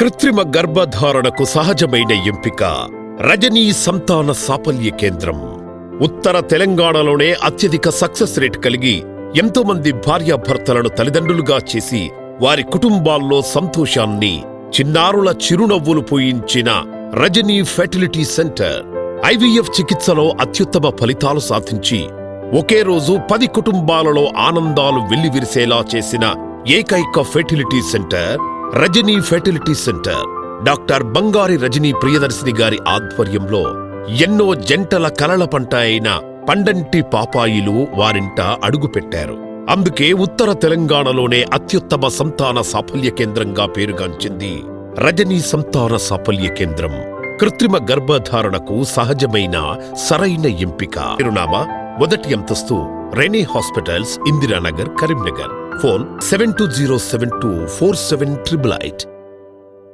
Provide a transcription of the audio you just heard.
కృత్రిమ గర్భధారణకు సహజమైన ఎంపిక. రజనీ సంతాన సాఫల్య కేంద్రం. ఉత్తర తెలంగాణలోనే అత్యధిక సక్సెస్ రేట్ కలిగి ఎంతో మంది భార్యాభర్తలను తల్లిదండ్రులుగా చేసి వారి కుటుంబాల్లో సంతోషాన్ని చిన్నారుల చిరునవ్వులు పూయించిన రజనీ ఫెర్టిలిటీ సెంటర్ ఐవీఎఫ్ చికిత్సలో అత్యుత్తమ ఫలితాలు సాధించి ఒకే రోజు పది కుటుంబాలలో ఆనందాలు వెల్లివిరిసేలా చేసిన ఏకైక fertility centre Rajani fertility centre. Doctor Bangari Rajani Priyadarshini గారి ఆధ్వర్యంలో ఎన్నో జంటల కలల పంట అయిన పండంటి పాపాయిలు వారింట అడుగుపెట్టారు. అందుకే ఉత్తర తెలంగాణలోనే అత్యుత్తమ సంతాన సాఫల్య కేంద్రంగా పేరుగాంచింది రజనీ సంతాన సాఫల్య కేంద్రం. కృత్రిమ గర్భధారణకు సహజమైన సరైన ఎంపిక. చిరునామా మొదటి అంతస్తు rainy hospitals Indiranagar Karimnagar. Phone seven two zero seven two four seven triple eight.